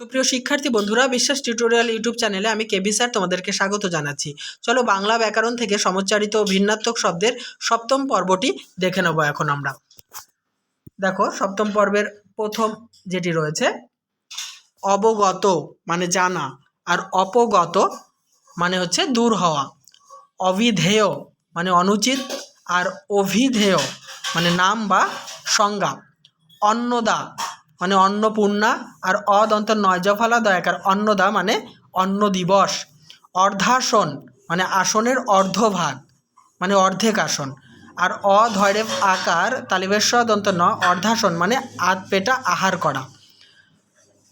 তো প্রিয় শিক্ষার্থী বন্ধুরা, বিশ্বাস টিউটোরিয়াল ইউটিউব চ্যানেলে আমি কেবি স্যার তোমাদেরকে স্বাগত জানাচ্ছি। চলো বাংলা ব্যাকরণ থেকে সমচ্চারিত ভিন্নাত্মক শব্দের সপ্তম পর্বটি দেখে নেব এখন আমরা। দেখো, সপ্তম পর্বের প্রথম যেটি রয়েছে, অবগত মানে জানা আর অপগত মানে হচ্ছে দূর হওয়া। অবিধেয় মানে অনুচিত আর অভিধেয় মানে নাম বা সংজ্ঞা। অন্নদা মানে অন্নপূর্ণা আর অদন্ত নয়জফলা দয়াকার। অন্নদা মানে অন্ন দিবস। অর্ধাসন মানে আসনের অর্ধভাগ মানে অর্ধেক আসন। আর অধৈরেব আকার তালিবেশ্ব দন্ত ন, অর্ধাসন মানে আধ পেটা আহার করা।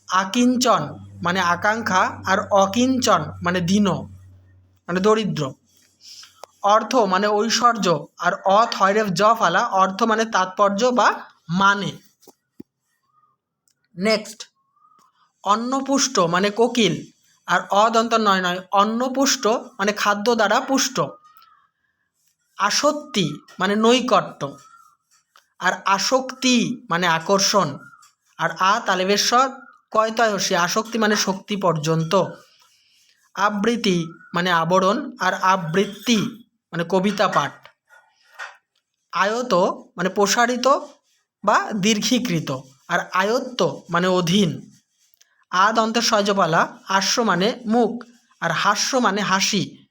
আকিঞ্চন মানে আকাঙ্ক্ষা আর অকিঞ্চন মানে দিন মানে দরিদ্র। অর্থ মানে ঐশ্বর্য আর অথৈরেব জ ফালা অর্থ মানে তাৎপর্য বা মানে। নেক্সট অন্নপুষ্ট মানে কোকিল, আর অদন্ত নয় নয়, অন্নপুষ্ট মানে খাদ্য দ্বারা পুষ্ট। আসক্তি মানে নৈকট্য। আর আসক্তি মানে আকর্ষণ। আর আ তালেবেশ্বর কয়তয়সী আসক্তি মানে শক্তি পর্যন্ত। আবৃত্তি মানে আবরণ, আর আবৃত্তি মানে কবিতা পাঠ। আয়ত মানে প্রসারিত বা দীর্ঘীকৃত। আর আয়ত্ত মানে অধীন। আদ অন্তের সহজপালা হাস্য মানে মুখ, আর হাস্য মানে হাসি।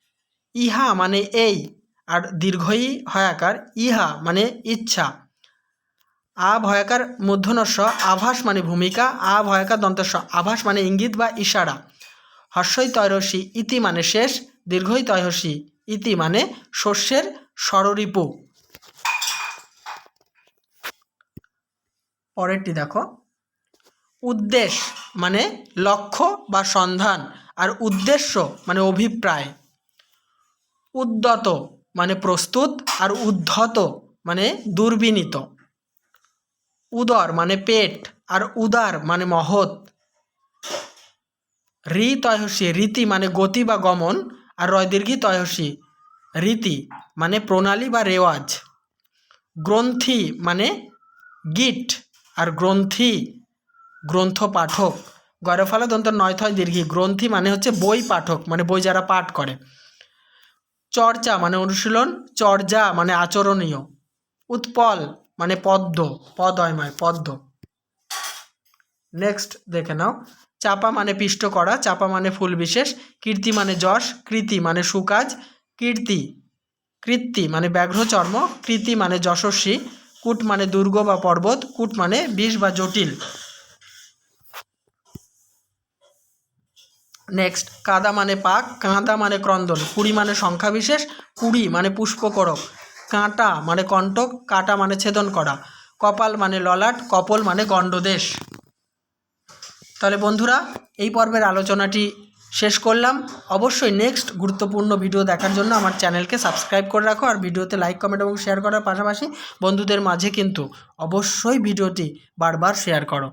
ইহা মানে এই, আর দীর্ঘই হয়াকার ইহা মানে ইচ্ছা। আ ভয়াকার মূর্ধনস্য আভাস মানে ভূমিকা, আ ভয়াকার দন্তস্য, আভাস মানে ইঙ্গিত বা ইশারা। হর্ষই তৈরসী, ইতি মানে শেষ, দীর্ঘই তয়সী ইতি মানে শস্যের স্বররিপু পরেরটি দেখো। উদ্দেশ মানে লক্ষ্য বা সন্ধান আর উদ্দেশ্য মানে অভিপ্রায়। উদ্যত মানে প্রস্তুত আর উদ্ধত মানে দুর্বিনীত। উদর মানে পেট আর উদার মানে মহৎ। রি তয়সী রীতি মানে গতি বা গমন আর রয় দীর্ঘি তয়সী রীতি মানে প্রণালী বা রেওয়াজ। গ্রন্থি মানে গিট আর গ্রন্থি গ্রন্থ পাঠক গরফালা দন্ত নয় থয় দীর্ঘি। গ্রন্থি মানে হচ্ছে বই পাঠক মানে বই যারা পাঠ করে। চর্চা মানে অনুশীলন, চর্যা মানে আচরণীয়। উৎপল মানে পদ্ম, পদয়ময়, পদ্ম। নেক্সট দেখে নাও। চাপা মানে পিষ্ট করা, চাপা মানে ফুল বিশেষ। কীর্তি মানে যশ, কৃতি মানে সুকাজ। কীর্তি, কৃত্তি মানে ব্যাঘ্র চর্ম কৃতি মানে যশস্বী। কূট মানে দুর্গ বা পর্বত, কুট মানে বিষ বা জটিল। নেক্সট কাদা মানে পাক কাঁদা মানে ক্রন্দন, কুড়ি মানে সংখ্যা বিশেষ কুড়ি মানে পুষ্পকরক, কাঁটা মানে কণ্টক, কাটা মানে ছেদন করা, কপাল মানে ললাট, কপল মানে গণ্ডদেশ। তাহলে বন্ধুরা, এই পর্বের আলোচনাটি শেষ করলাম। অবশ্যই নেক্সট গুরুত্বপূর্ণ ভিডিও দেখার জন্য আমার চ্যানেলকে সাবস্ক্রাইব করে রাখো আর ভিডিওতে লাইক কমেন্ট এবং শেয়ার করার পাশাপাশি বন্ধুদের মাঝে কিন্তু অবশ্যই ভিডিওটি বারবার শেয়ার করো।